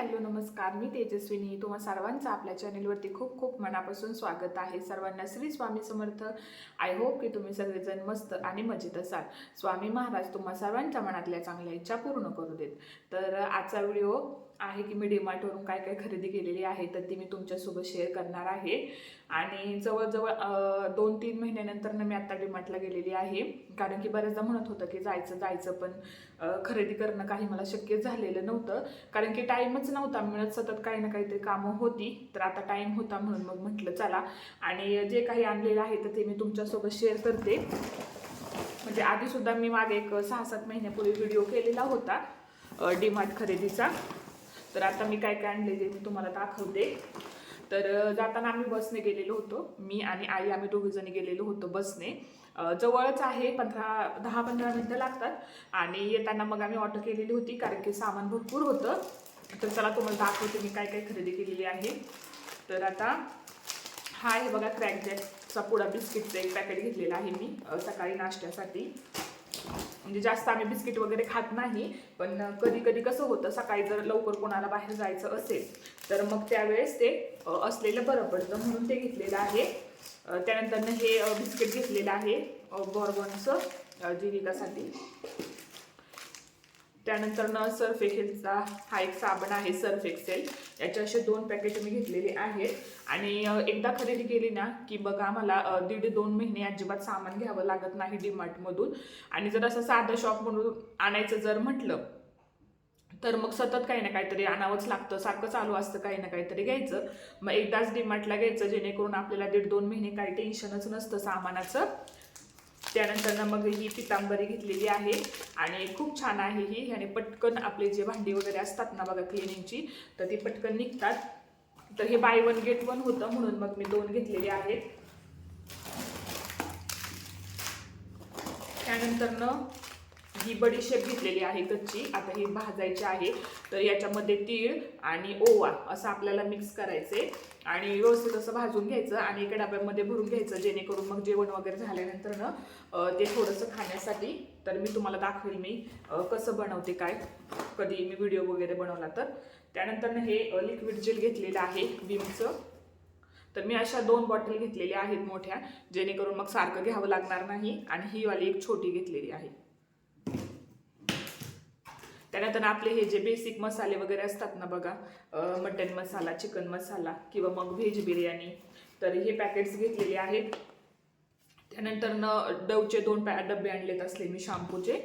Hello नमस्कार. मी तेजस्विनी. तुम्हा सर्वांचं आपल्या चॅनेलवरती खूप खूप मनापासून स्वागत आहे. सर्वांना श्री स्वामी समर्थ. आय होप की तुम्ही सगळेजण मस्त आणि मजेत असाल. स्वामी महाराज तुम्हा सर्वांच्या मनातल्या चांगल्या इच्छा पूर्ण करू देत. तर आजचा व्हिडिओ आहे की मी डीमार्टवरून काय काय खरेदी केलेली आहे तर ती मी तुमच्यासोबत शेअर करणार आहे. आणि जवळजवळ दोन तीन महिन्यानंतर मी आत्ता डीमार्टला गेलेली आहे. कारण की बऱ्याचदा म्हणत होतं की जायचं जायचं पण खरेदी करणं काही मला शक्य झालेलं नव्हतं. कारण की टाईमच नव्हता मिळत सतत काही ना काहीतरी कामं होती. तर आता टाईम होता म्हणून मग म्हटलं चला. आणि जे काही आणलेलं आहे तर ते मी तुमच्यासोबत शेअर करते. म्हणजे आधीसुद्धा मी मागे एक सहा सात महिन्यापूर्वी व्हिडिओ केलेला होता डीमार्ट खरेदीचा. तर आता मी काय काय आणले ते मी तुम्हाला दाखवते. तर जाताना आम्ही बसने गेलेलो होतो. मी आणि आई आम्ही दोघीजणी गेलेलो होतो बसने. जवळच आहे पंधरा दहा पंधरा मिनटं लागतात. आणि येताना मग आम्ही ऑटो केलेली होती कारण की सामान भरपूर होतं. तर चला तुम्हाला दाखवते मी काय काय खरेदी केलेली आहे. तर आता हा आहे बघा क्रॅक जॅकचा पुडा बिस्किटचं एक पॅकेट घेतलेला आहे मी सकाळी नाश्त्यासाठी. म्हणजे जास्त आम्ही बिस्किट वगैरे खात नाही पण कधी कधी कसं होतं सकाळी जर लवकर कोणाला बाहेर जायचं असेल तर मग त्यावेळेस ते असलेलं बरं पडतं म्हणून ते घेतलेलं आहे. त्यानंतरनं त्यानंतर हे बिस्किट घेतलेलं आहे बॉर्बॉनचं बॉर्बनचं जीविकासाठी त्यानंतर न सर्फ एक्सेलचा हा एक साबण आहे सर्फ एक्सेल याचे असे दोन पॅकेट मी घेतलेले आहेत. आणि एकदा खरेदी केली ना की बघा मला दीड दोन महिने अजिबात सामान घ्यावं लागत नाही डीमार्टमधून आणि जर असं साधं शॉपमधून आणायचं जर म्हटलं तर मग सतत काही ना काहीतरी आणावंच लागतं. सारखं चालू असतं काही ना काहीतरी घ्यायचं. मग एकदाच डीमार्टला घ्यायचं जेणेकरून आपल्याला दीड दोन महिने काही टेन्शनच नसतं सामानाचं. त्यानंतर मग ही पितांबरी घेतलेली आहे आणि खूप छान आहे ही. आणि पटकन आपले जे भांडी वगैरे असतात ना बघा क्लिनिंगची तर ती पटकन निघतात. तर हे बाय वन गेट वन होतं म्हणून मग मी दोन घेतलेले आहेत. त्यानंतर न ही बडीशेप घेतलेली आहे कच्ची. आता ही भाजायची आहे. तर याच्यामध्ये तीळ आणि ओवा असं आपल्याला मिक्स करायचे आणि व्यवस्थित असं भाजून घ्यायचं आणि एका डब्यामध्ये भरून घ्यायचं जेणेकरून मग जेवण वगैरे झाल्यानंतर ना ते थोडंसं खाण्यासाठी तर मी तुम्हाला दाखवेल मी कसं बनवते काय. कधी मी व्हिडिओ वगैरे बनवला तर. त्यानंतर हे लिक्विड जेल घेतलेलं आहे विमचं तर मी अशा दोन बॉटल घेतलेल्या आहेत मोठ्या जेणेकरून मग सारखं घ्यावं लागणार नाही. आणि ही वाली एक छोटी घेतलेली आहे. त्यानंतर आपले हे जे बेसिक मसाले वगैरे असतात ना बघा मटन मसाला चिकन मसाला किंवा मग व्हेज बिर्याणी तर हे पॅकेट्स घेतलेले आहेत. त्यानंतर न डवचे दोन पॅ डबे आणलेत असले मी शॅम्पूचे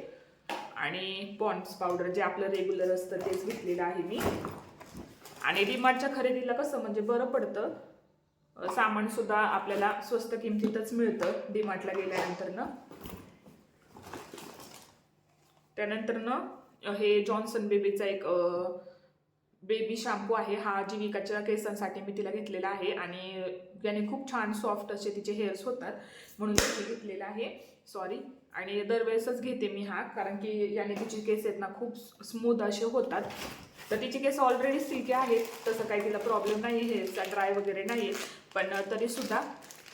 आणि पॉन्ड्स पावडर जे आपलं रेग्युलर असतं तेच घेतलेलं आहे मी. आणि डीमार्टच्या खरेदीला कसं म्हणजे बरं पडतं. सामानसुद्धा आपल्याला स्वस्त किमतीतच मिळतं डीमार्टला गेल्यानंतर ना. त्यानंतर ना हे जॉन्सन बेबीचा एक बेबी शॅम्पू आहे. हा जीविकाच्या केसांसाठी मी तिला घेतलेला आहे आणि याने खूप छान सॉफ्ट असे तिचे हेअर्स होतात म्हणून मी घेतलेला घेतलेलं आहे. सॉरी आणि दरवेळेसच घेते मी हा कारण की याने तिचे केस आहेत ना खूप स्मूथ असे होतात. तर तिचे केस ऑलरेडी सिल्की आहेत. तसं काही तिला प्रॉब्लेम नाही हेअरचा ड्राय वगैरे नाही आहे पण तरीसुद्धा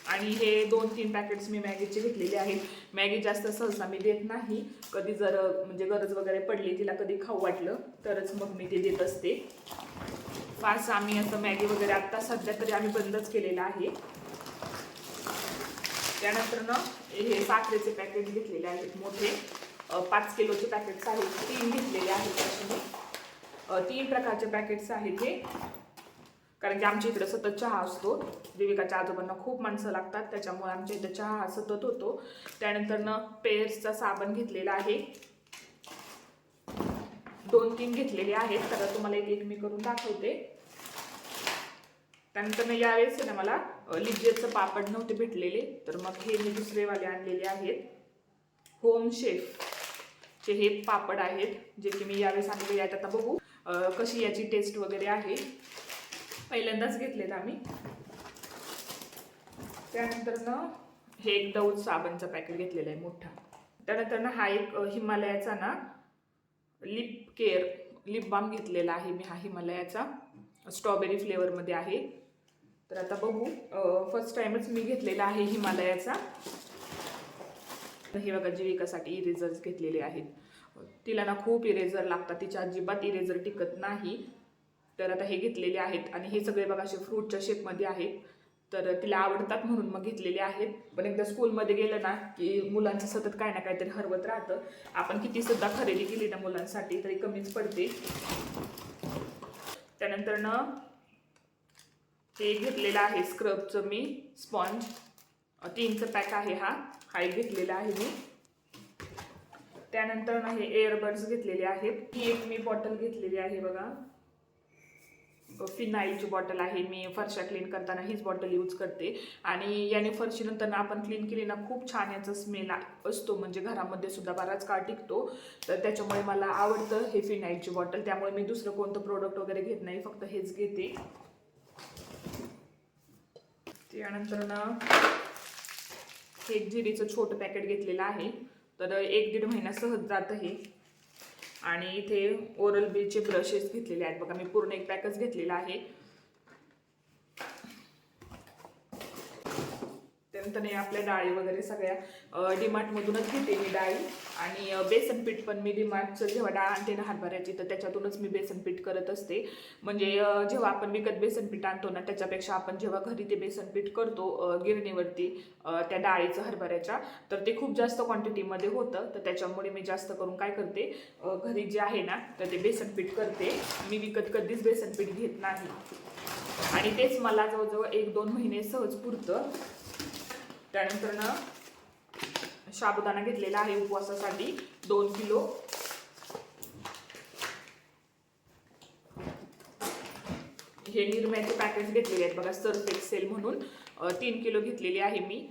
आणि हे दोन तीन पॅकेट्स मी मॅगीचे घेतलेले आहेत. मॅगी जास्त सहसा मी देत नाही. कधी जर म्हणजे गरज वगैरे पडली तिला कधी खाऊ वाटलं तरच मग मी ते देत असते. फारसं आम्ही असं मॅगी वगैरे आत्ता सध्या तरी आम्ही बंदच केलेलं आहे. त्यानंतर ना हे साखरेचे पॅकेट घेतलेले आहेत मोठे. पाच किलोचे पॅकेट्स आहेत. तीन घेतलेले आहेत असे मी तीन प्रकारचे पॅकेट्स आहेत हे. कारण की आमच्या इकडे सतत चहा असतो. देविकाच्या आजोबांना खूप माणसं लागतात. त्याच्यामुळे आमच्या इथं चहा हा सतत होतो. त्यानंतर न पेअर्सचा साबण घेतलेला आहे. दोन तीन घेतलेले आहेत. तर तुम्हाला एक एक मी करून दाखवते. त्यानंतर ना यावेळेस आहे ना मला लिजेचं पापड नव्हते भेटलेले. तर मग हे मी दुसरेवाले आणलेले आहेत. होम शेफ चे हे पापड आहेत जे की मी यावेळेस आणलेले आहेत. आता बघू कशी याची टेस्ट वगैरे आहे. पहिल्यांदाच घेतलेत आम्ही. त्यानंतर ना हे एक दौद साबणचं पॅकेट घेतलेलं आहे मोठा. त्यानंतर ना हा एक हिमालयाचा ना लिप केअर लिप बाम घेतलेला आहे मी हा हिमालयाचा. स्ट्रॉबेरी फ्लेवरमध्ये आहे. तर आता बघू फर्स्ट टाईमच मी घेतलेला आहे हिमालयाचा. हे बघा जीविकासाठी इरेझर्स घेतलेले आहेत. तिला ना खूप इरेझर लागतात. तिच्या अजिबात इरेझर टिकत नाही. तर आता हे घेतलेले आहेत आणि हे सगळे बघा असे फ्रूटच्या शेपमध्ये आहेत. तर तिला आवडतात म्हणून मग घेतलेले आहेत. पण एकदा स्कूलमध्ये गेलं ना की मुलांचं सतत काय ना काहीतरी हरवत राहतं. आपण किती सुद्धा खरेदी केली ना मुलांसाठी तरी कमीच पडते. त्यानंतर ना हे घेतलेलं आहे स्क्रबचं मी स्पॉन्ज तीनचं पॅक आहे हा. हा एक घेतलेला आहे मी. त्यानंतर ना हे एअरबड्स घेतलेले आहेत. ही एक मी बॉटल घेतलेली आहे बघा. फिनाईलची बॉटल आहे मी फरशा क्लीन करताना हीच बॉटल यूज करते. आणि याने फरशी नंतर आपण क्लीन केली ना खूप छान याचा स्मेल असतो. म्हणजे घरामध्ये सुद्धा बराच काळ टिकतो. तर त्याच्यामुळे मला आवडतं हे फिनाईलची बॉटल त्यामुळे मी दुसरं कोणतं प्रोडक्ट वगैरे घेत नाही फक्त हेच घेते. त्यानंतर ना हे एक जिरीचं छोटं पॅकेट घेतलेलं आहे. तर एक दीड महिना सहज जातं हे. आणि इथे ओरल बीचे ब्रशेस घेतलेले आहेत. बघा मी पूर्ण एक पॅकच घेतलेला आहे. तर नाही आपल्या डाळी वगैरे सगळ्या डीमार्टमधूनच घेते मी डाळी. आणि बेसन पीठ पण मी डीमार्टचं जेव्हा डाळ आणते ना हरभऱ्याची तर त्याच्यातूनच मी बेसन पीठ करत असते. म्हणजे जेव्हा आपण विकत बेसन पीठ आणतो ना त्याच्यापेक्षा आपण जेव्हा घरी ते बेसन पीठ करतो गिरणीवरती त्या डाळीचं हरभऱ्याच्या तर ते खूप जास्त क्वांटिटीमध्ये होतं. तर त्याच्यामुळे मी जास्त करून काय करते घरी जे आहे ना तर ते बेसन पीठ करते. मी विकत कधीच बेसन पीठ घेत नाही. आणि तेच मला जवळजवळ एक दोन महिने सहज पुरतं. त्यानंतर ना साबुदाणा घेतलेला आहे उपवासासाठी दोन किलो. हे निरम्याचे पॅकेट घेतलेले आहेत बघा सर्फ एक्सेल म्हणून. तीन किलो घेतलेली आहे मी.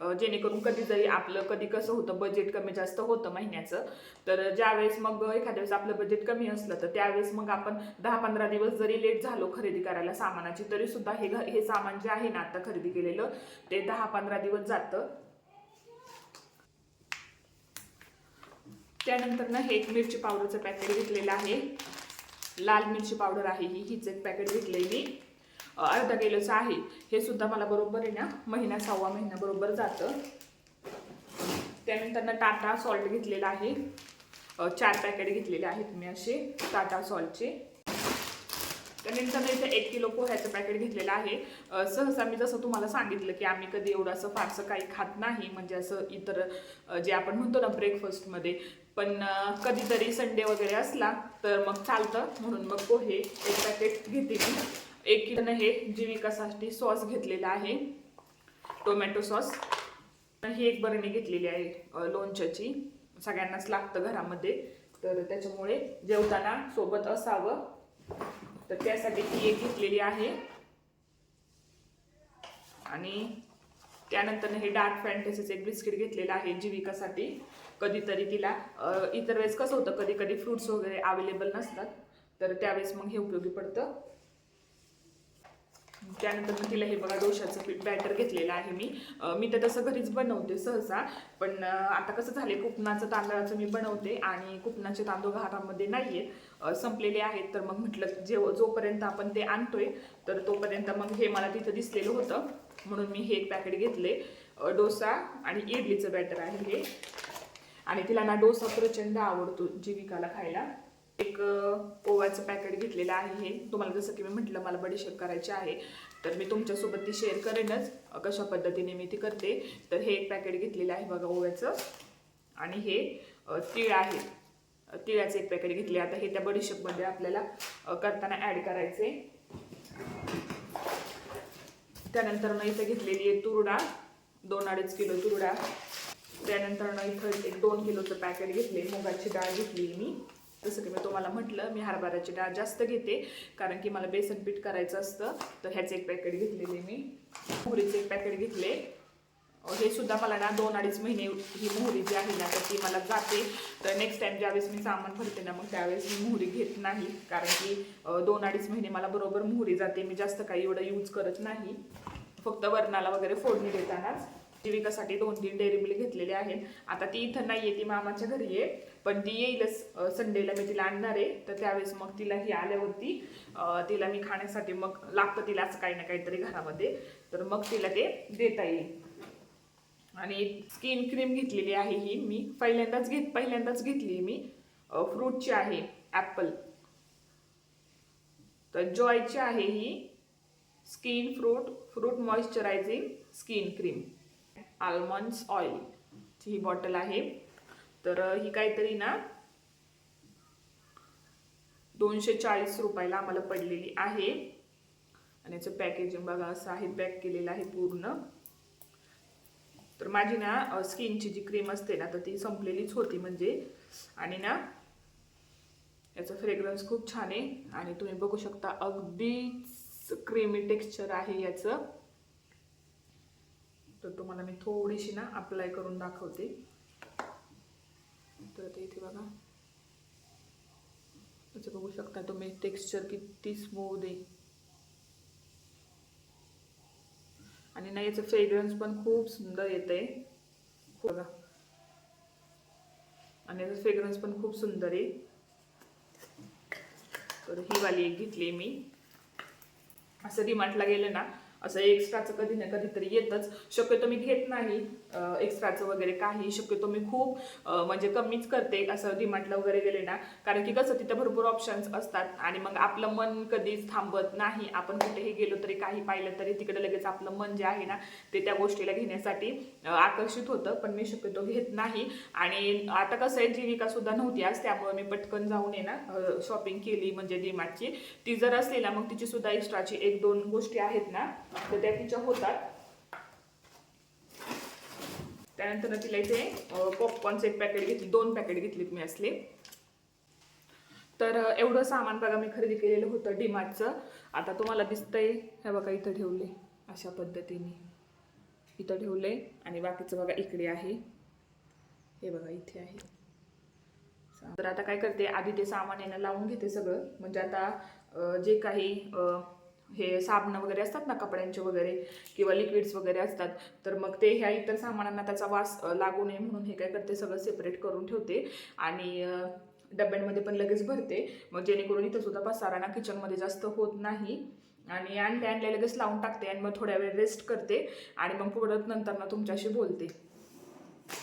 जेणेकरून कधी जरी आपलं कधी कसं होतं बजेट कमी जास्त होतं महिन्याचं तर ज्यावेळेस मग एखाद्या वेळेस आपलं बजेट कमी असलं तर त्यावेळेस मग आपण दहा पंधरा दिवस जरी लेट झालो खरेदी करायला सामानाची तरी सुद्धा हे घ हे सामान जे आहे ना आता खरेदी केलेलं ते दहा पंधरा दिवस जातं. त्यानंतर ना हे एक मिरची पावडरचं पॅकेट घेतलेलं आहे. लाल मिरची पावडर आहे ही हीच एक पॅकेट घेतलेली अर्धा किलोचं आहे. हे सुद्धा मला बरोबर आहे ना महिना सव्वा महिना बरोबर जातं. त्यानंतर ना टाटा सॉल्ट घेतलेला आहे. चार पॅकेट घेतलेले आहेत मी असे टाटा सॉल्टचे त्यानंतर मी इथे एक किलो पोह्याचं पॅकेट घेतलेलं आहे. सहसा मी जसं तुम्हाला सांगितलं की आम्ही कधी एवढं असं फारसं काही खात नाही म्हणजे असं इतर जे आपण म्हणतो ना ब्रेकफास्टमध्ये पण कधीतरी संडे वगैरे असला तर मग चालतं. म्हणून मग पोहे एक पॅकेट घेते मी. एक किलो हे जीविकासाठी सॉस घेतलेला आहे. Tomato sauce. ही एक बरणी घेतलेली आहे लोणच्याची. सगळ्यांनाच लागतं घरामध्ये. तर त्याच्यामुळे जेवताना सोबत असावं. तर त्यासाठी ती एक घेतलेली आहे. आणि त्यानंतर हे डार्क फॅन्टेसीचं एक बिस्किट घेतलेलं आहे जीविकासाठी. कधीतरी तिला इतर वेळेस कसं होतं कधी कधी फ्रुट्स वगैरे अवेलेबल नसतात. तर त्यावेळेस मग हे उपयोगी पडतं. त्यानंतर मग तिला हे बघा डोशाचं पीठ बॅटर घेतलेलं आहे मी. मी तर तसं घरीच बनवते सहसा पण आता कसं झाले कुपनाचं तांदळाचं मी बनवते आणि कुपनाचे तांदूळ घरामध्ये नाही आहेत संपलेले आहेत तर मग म्हटलं जे जोपर्यंत आपण ते आणतोय तर तोपर्यंत मग हे मला तिथं दिसलेलं होतं. म्हणून मी हे एक पॅकेट घेतले. डोसा आणि इडलीचं बॅटर आहे हे. आणि तिला ना डोसा प्रचंड आवडतो जीविकाला खायला. एक ओव्याचं पॅकेट घेतलेलं आहे हे. तुम्हाला जसं की मी म्हटलं मला बडीशेप करायची आहे. तर मी तुमच्यासोबत ती शेअर करेनच कशा पद्धतीने मी ती करते. तर हे एक पॅकेट घेतलेलं आहे बघा ओव्याचं. आणि हे तीळ आहे. तिळाचं एक पॅकेट घेतले आता हे त्या बडीशेपमध्ये आपल्याला करताना ॲड करायचे त्यानंतर न इथं घेतलेली आहे तुरडा. दोन अडीच किलो तुरडा. त्यानंतर न इथं एक दोन किलोचं पॅकेट घेतले मुगाची डाळ घेतली मी. जसं की मी तुम्हाला म्हटलं मी हरभऱ्याची डाळ जास्त घेते कारण की मला बेसन पीठ करायचं असतं. तर ह्याचं एक पॅकेट घेतलेले मी. मोहरीचे एक पॅकेट घेतले. हे सुद्धा मला ना दोन अडीच महिने ही मोहरी जी आहे ना तर ती मला जाते. तर नेक्स्ट टाइम ज्यावेळेस मी सामान भरते ना मग त्यावेळेस मी मोहरी घेत नाही. कारण की दोन अडीच महिने मला बरोबर मोहरी जाते. मी जास्त काही एवढं यूज करत नाही. फक्त वरणाला वगैरे फोडणी देतानाच. जीविकासाठी दोन तीन डेअरी मिल्क घेतलेले आहेत. आता ती इथं नाही आहे ती मामाच्या घरी आहे. पण ती येईलच संडेला मी तिला आणणार आहे. तर त्यावेळेस मग तिला ही आल्यावरती तिला मी खाण्यासाठी मग लागतं तिला असं काही ना काहीतरी घरामध्ये. तर मग तिला ते देता येईल. आणि स्किन क्रीम घेतलेली आहे ही मी. पहिल्यांदाच घेत पहिल्यांदाच घेतली मी. फ्रूटची आहे ॲपल तर जॉयची आहे ही. Skin fruit fruit moisturising skin cream almonds oil ही बॉटल आहे. तर ही काहीतरी ना दोनशे चाळीस रुपयाला आम्हाला पडलेली आहे. आणि याचं पॅकेजिंग बघा असं आहे पॅक केलेलं आहे पूर्ण. तर माझी ना स्किनची जी क्रीम असते ना तर ती संपलेलीच होती म्हणजे. आणि ना याचं फ्रेग्रन्स खूप छान आहे. आणि तुम्ही बघू शकता अगदीच क्रीमी टेक्स्चर आहे याचं. तर तुम्हाला मी थोडीशी ना अप्लाय करून दाखवते. तर ते इथे बघा. असं बघू शकता तुम्ही टेक्स्चर किती स्मूथ आहे. आणि ना याचं फ्रेग्रन्स पण खूप सुंदर येत आहे बघा. आणि याचं फ्रेग्रन्स पण खूप सुंदर आहे. तर ही वाली एक घेतली मी. असं डिमार्टला गेलं ना असं एक्स्ट्राचं कधी ना कधीतरी येतच. शक्यतो मी घेत नाही. एक्स्ट्राचं वगैरे काही शक्यतो मी खूप म्हणजे कमीच करते असं डिमार्टला वगैरे गेले ना. कारण की कसं तिथं भरपूर ऑप्शन्स असतात. आणि मग आपलं मन कधीच थांबत नाही. आपण कुठेही गेलो तरी काही पाहिलं तरी तिकडे लगेच आपलं मन जे आहे ना ते त्या गोष्टीला घेण्यासाठी आकर्षित होतं. पण मी शक्यतो घेत नाही. आणि आता कसं आहे जीविका सुद्धा नव्हती आज. त्यामुळे मी पटकन जाऊन आहे ना शॉपिंग केली म्हणजे डीमार्टची ती जर असली ना मग तिची सुद्धा एक्स्ट्राची एक दोन गोष्टी आहेत ना तर त्या तिच्या होतात. त्यानंतर तिला इथे पॉपकॉर्नचं एक पॅकेट घेतली दोन पॅकेट घेतलीत मी असले. तर एवढं सामान बघा मी खरेदी केलेलं होतं डीमार्टचं. आता तुम्हाला दिसतंय हे बघा इथं ठेवले अशा पद्धतीने. इथं ठेवले आणि बाकीचं बघा इकडे आहे. हे बघा इथे आहे. तर आता काय करते आधी ते सामान आहे लावून घेते सगळं. म्हणजे आता जे काही हे साबणं वगैरे असतात ना कपड्यांचे वगैरे किंवा लिक्विड्स वगैरे असतात तर मग ते ह्या इतर सामानांना त्याचा वास लागू नये म्हणून हे काय करते सगळं सेपरेट करून ठेवते आणि डब्यांमध्ये पण लगेच भरते. मग जेणेकरून इथं सुद्धा पसाराना किचनमध्ये जास्त होत नाही आणि आणले आणले लगेच लावून टाकते आणि मग थोड्या वेळ रेस्ट करते आणि मग परत नंतर ना तुमच्याशी बोलते.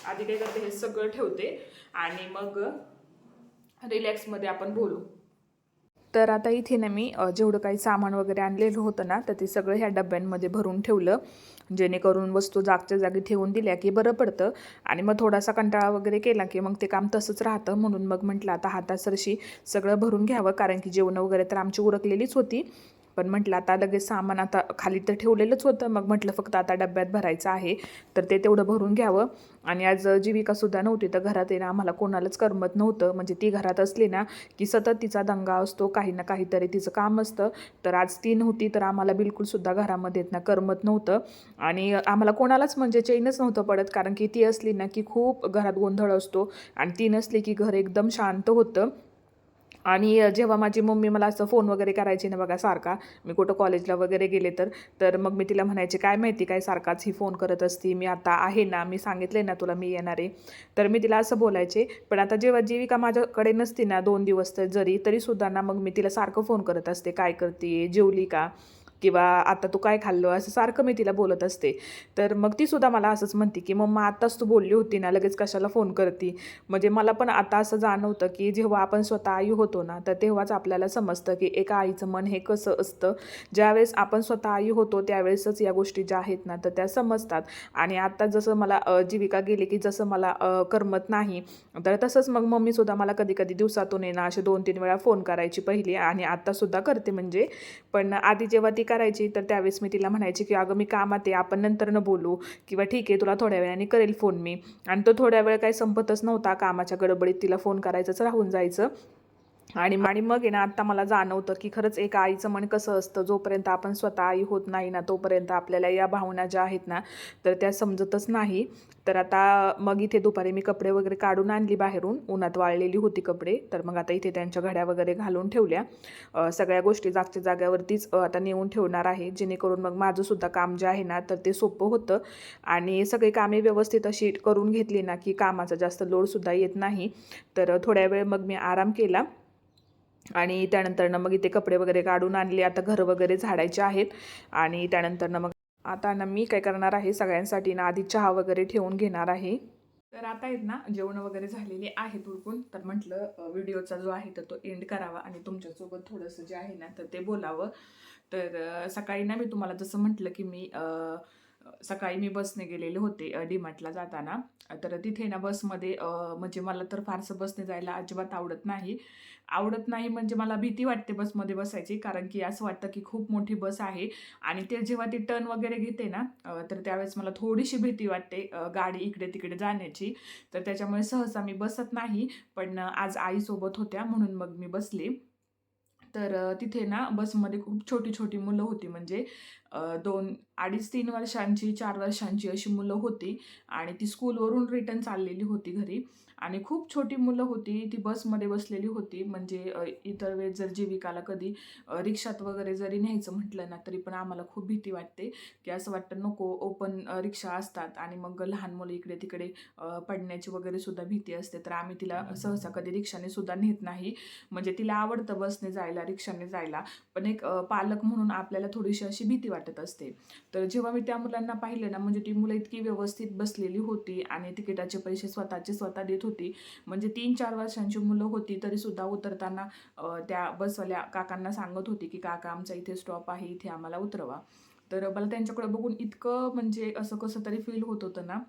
आधी काय करते हे सगळं ठेवते आणि मग रिलॅक्समध्ये आपण बोलू. तर आता इथे ना मी जेवढं काही सामान वगैरे आणलेलं होतं ना तर ते सगळं ह्या डब्यांमध्ये भरून ठेवलं. जेणेकरून वस्तू जागच्या जागी ठेवून दिल्या की बरं पडतं. आणि मग थोडासा कंटाळा वगैरे केला की मग ते काम तसंच राहतं. म्हणून मग म्हटलं आता हातासरशी सगळं भरून घ्यावं. कारण की जेवणं वगैरे तर आमची उरकलेलीच होती. पण म्हटलं आता लगेच सामान आता खाली तर ठेवलेलंच होतं. मग म्हटलं फक्त आता डब्यात भरायचं आहे. तर ते तेवढं भरून घ्यावं. आणि आज जीविकासुद्धा नव्हती तर घरात येणं आम्हाला कोणालाच करमत नव्हतं. म्हणजे ती घरात असली ना की सतत तिचा दंगा असतो काही ना काहीतरी तिचं काम असतं. तर आज ती नव्हती तर आम्हाला बिलकुलसुद्धा घरामध्ये ना करमत नव्हतं. आणि आम्हाला कोणालाच म्हणजे चैनच नव्हतं पडत कारण की ती असली ना की खूप घरात गोंधळ असतो. आणि ती नसली की घर एकदम शांत होतं. आणि जेव्हा माझी मम्मी मला असं फोन वगैरे करायची ना बघा सारखा मी कुठं कॉलेजला वगैरे गेले तर तर मग मी तिला म्हणायचे काय माहिती काय सारखाच ही फोन करत असती मी आता आहे ना मी सांगितले ना तुला मी येणार आहे. तर मी तिला असं बोलायचे पण आता जेव्हा जीविका माझ्याकडे नसती ना दोन दिवस तर जरी तरीसुद्धा ना मग मी तिला सारखं फोन करत असते काय करते जेवली का? किंवा आता तू काय खाल्लं? असं सारखं मी तिला बोलत असते. तर मग ती सुद्धा मला असंच म्हणते की मम्मा आत्ताच तू बोलली होती ना लगेच कशाला फोन करते? म्हणजे मला पण आता असं जाणवतं की जेव्हा आपण स्वतः आई होतो ना तर तेव्हाच आपल्याला समजतं की एका आईचं मन हे कसं असतं. ज्यावेळेस आपण स्वतः आई होतो त्यावेळेसच या गोष्टी ज्या आहेत ना तर त्या समजतात. आणि आता जसं मला जीविका गेली की जसं मला करमत नाही तर तसंच मग मम्मीसुद्धा मला कधी कधी दिवसातून येणं असे दोन तीन वेळा फोन करायची पहिली आणि आत्तासुद्धा करते म्हणजे. पण आधी जेव्हा ती करायची तर त्यावेळेस मी तिला म्हणायची की अगं मी कामात आहे आपण नंतर न बोलू. किंवा ठीक आहे तुला थोड्या वेळाने करेल फोन मी. आणि तो थोड्या वेळ काही संपतच नव्हता. कामाच्या गडबडीत तिला फोन करायचंच राहून जायचं. आणि आणि मग आहे ना आत्ता मला जाणवतं की खरंच एक आईचं मन कसं असतं जोपर्यंत आपण स्वतः आई होत नाही ना तोपर्यंत आपल्याला या भावना ज्या आहेत ना तर त्या समजतच नाही. तर आता मग इथे दुपारी मी कपडे वगैरे काढून आणली बाहेरून. उन्हात वाळलेली होती कपडे. तर मग आता इथे त्यांच्या घड्या वगैरे घालून ठेवल्या. सगळ्या गोष्टी जागच्या जाग्यावरतीच आता नेऊन ठेवणार आहे. जेणेकरून मग माझंसुद्धा काम जे आहे ना तर ते सोपं होतं. आणि सगळी कामे व्यवस्थित अशी करून घेतली ना की कामाचा जास्त लोडसुद्धा येत नाही. तर थोड्या वेळ मग मी आराम केला. आणि त्यानंतरनं मग इथे कपडे वगैरे काढून आणले. आता घर वगैरे झाडायचे आहेत. आणि त्यानंतरनं मग आता ना मी काय करणार आहे सगळ्यांसाठी ना आधी चहा वगैरे ठेवून घेणार आहे. तर आता आहेत ना जेवण वगैरे झालेली आहेत उरकून. तर म्हटलं व्हिडिओचा जो आहे तर तो एंड करावा आणि तुमच्यासोबत थोडंसं जे आहे ना तर ते बोलावं. तर सकाळी ना मी तुम्हाला जसं म्हटलं की मी आ, सकाळी मी बसने गेलेले होते डीमार्टला जाताना. तर तिथे ना बसमध्ये म्हणजे मला तर फारसं बसने जायला अजिबात आवडत नाही. आवडत नाही म्हणजे मला भीती वाटते बसमध्ये बसायची कारण की असं वाटतं की खूप मोठी बस आहे आणि ते जेव्हा ती टर्न वगैरे घेते ना तर त्यावेळेस मला थोडीशी भीती वाटते गाडी इकडे तिकडे जाण्याची. तर त्याच्यामुळे सहसा मी बसत नाही पण आज आईसोबत होत्या म्हणून मग मी बसले. तर तिथे ना बसमध्ये खूप छोटी छोटी मुलं होती म्हणजे दोन अडीच तीन वर्षांची चार वर्षांची अशी मुलं होती आणि ती स्कूलवरून रिटर्न चाललेली होती घरी. आणि खूप छोटी मुलं होती ती बसमध्ये बसलेली होती. म्हणजे इतर वेळेस जर जीविकाला कधी रिक्षात वगैरे जरी न्यायचं म्हटलं ना तरी पण आम्हाला खूप भीती वाटते की असं वाटतं नको ओपन रिक्षा असतात आणि मग लहान मुलं इकडे तिकडे पडण्याची वगैरे सुद्धा भीती असते. तर आम्ही तिला सहसा कधी रिक्षाने सुद्धा नेत नाही. म्हणजे तिला आवडतं बसने जायला रिक्षाने जायला. पण एक पालक म्हणून आपल्याला थोडीशी अशी भीती वाटत. वाटत असते. तर जेव्हा मी त्या मुलांना पाहिलं ना म्हणजे ती मुलं इतकी व्यवस्थित बसलेली होती आणि तिकिटाचे पैसे स्वतःचे स्वतः देत होती म्हणजे तीन चार वर्षांची मुलं होती तरी सुद्धा उतरताना त्या बसवाल्या काकांना सांगत होती की काका आमचा इथे स्टॉप आहे इथे आम्हाला उतरवा. तर मला त्यांच्याकडे बघून इतकं म्हणजे असं कसं तरी फील होत होतं ना.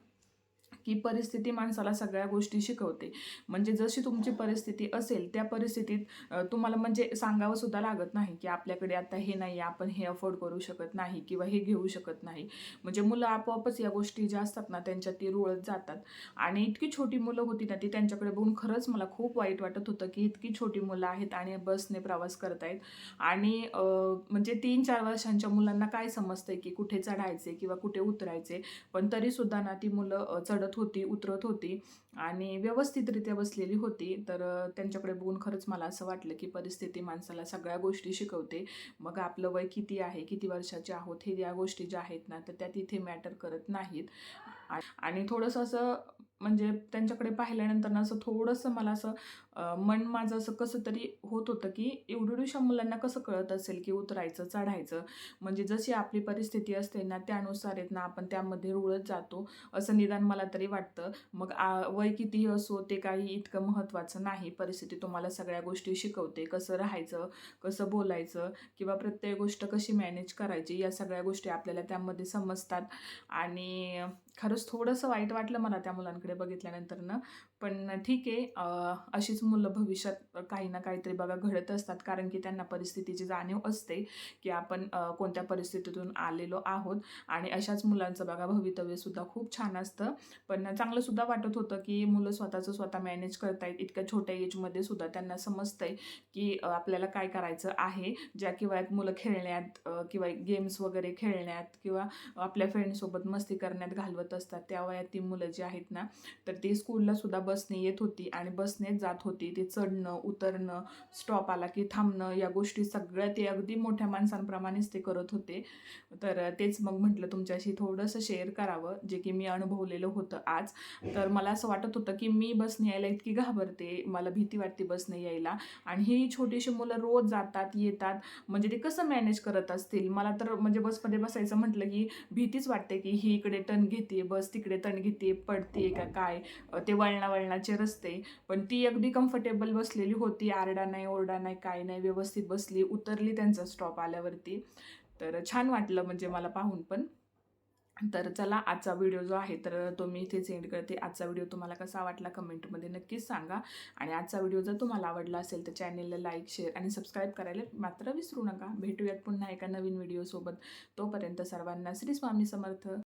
की परिस्थिती माणसाला सगळ्या गोष्टी शिकवते. म्हणजे जशी तुमची परिस्थिती असेल त्या परिस्थितीत तुम्हाला म्हणजे सांगावं सुद्धा लागत नाही की आपल्याकडे आता हे नाही आपण हे अफोर्ड करू शकत नाही किंवा हे घेऊ शकत नाही. म्हणजे मुलं आपोआपच या गोष्टी ज्या असतात ना त्यांच्या ती रुळत जातात. आणि इतकी छोटी मुलं होती ना ती त्यांच्याकडे बघून खरंच मला खूप वाईट वाटत होतं की इतकी छोटी मुलं आहेत आणि बसने प्रवास करतायत. आणि म्हणजे तीन चार वर्षांच्या मुलांना काय समजतंय की कुठे चढायचे किंवा कुठे उतरायचे पण तरीसुद्धा ना ती मुलं चढत चढत होती उतरत होती आणि व्यवस्थितरित्या बसलेली होती. तर त्यांच्याकडे बघून खरंच मला असं वाटलं की परिस्थिती माणसाला सगळ्या गोष्टी शिकवते. मग आपलं वय किती आहे किती वर्षाचे आहोत हे या गोष्टी ज्या आहेत ना तर त्या तिथे मॅटर करत नाहीत. आणि थोडंसं असं म्हणजे त्यांच्याकडे पाहिल्यानंतर ना असं थोडंसं मला असं मन माझं असं कसं तरी होत होतं की एवढ्या मुलांना कसं कळत असेल की उतरायचं चढायचं? म्हणजे जशी आपली परिस्थिती असते ना त्यानुसार आहेत ना आपण त्यामध्ये रुळत जातो असं निदान मला तरी वाटतं. मग आ- वय कितीही असो ते काही इतकं महत्त्वाचं नाही. परिस्थिती तुम्हाला सगळ्या गोष्टी शिकवते. कसं राहायचं कसं बोलायचं किंवा प्रत्येक गोष्ट कशी मॅनेज करायची या सगळ्या गोष्टी आपल्याला त्यामध्ये समजतात. आणि खरंच थोडंसं वाईट वाटलं मला त्या मुलांकडे बघितल्यानंतर ना पण ठीक आहे अशीच मुलं भविष्यात काही ना काहीतरी बघा घडत असतात. कारण की त्यांना परिस्थितीची जाणीव असते की आपण कोणत्या परिस्थितीतून आलेलो आहोत. आणि अशाच मुलांचं बघा भवितव्यसुद्धा खूप छान असतं. पण चांगलंसुद्धा वाटत होतं की मुलं स्वतःचं स्वतः मॅनेज करतायत. इतक्या छोट्या एजमध्ये सुद्धा त्यांना समजतंय की आपल्याला काय करायचं आहे. ज्या किंवा मुलं खेळण्यात किंवा गेम्स वगैरे खेळण्यात किंवा आपल्या फ्रेंडसोबत मस्ती करण्यात घालवत असतात. त्या वयात ती मुलं जी आहेत ना तर ती स्कूलला सुद्धा बसने येत होती आणि बसनेच जात होती. ते चढणं उतरणं स्टॉप आला की थांबणं या गोष्टी सगळ्या ते अगदी मोठ्या माणसांप्रमाणेच ते करत होते. तर तेच मग म्हटलं तुमच्याशी थोडंसं शेअर करावं जे की मी अनुभवलेलं होतं आज. तर मला असं वाटत होतं की मी बसने यायला इतकी घाबरते मला भीती वाटते बसने यायला. आणि ही छोटीशी मुलं रोज जातात येतात म्हणजे ते कसं मॅनेज करत असतील? मला तर म्हणजे बसमध्ये बसायचं म्हटलं की भीतीच वाटते की ही इकडे टर्न घेते बस तिकडे टर्न घेते पडते का काय? ते वळणा वळणाचे रस्ते पण ती अगदी कम्फर्टेबल बसलेली होती. आरडा नाही ओरडा नाही काय नाही व्यवस्थित बसली उतरली त्यांचा स्टॉप आल्यावरती. तर छान वाटलं म्हणजे मला पाहून पण. तर चला आजचा व्हिडिओ जो आहे तर तो मी इथे सेंड करते. आजचा व्हिडिओ तुम्हाला कसा वाटला कमेंटमध्ये नक्कीच सांगा. आणि आजचा व्हिडिओ जर तुम्हाला आवडला असेल तर चॅनेलला लाईक शेअर आणि सबस्क्राईब करायला मात्र विसरू नका. भेटूयात पुन्हा एका नवीन व्हिडिओसोबत तोपर्यंत सर्वांना श्री स्वामी समर्थ.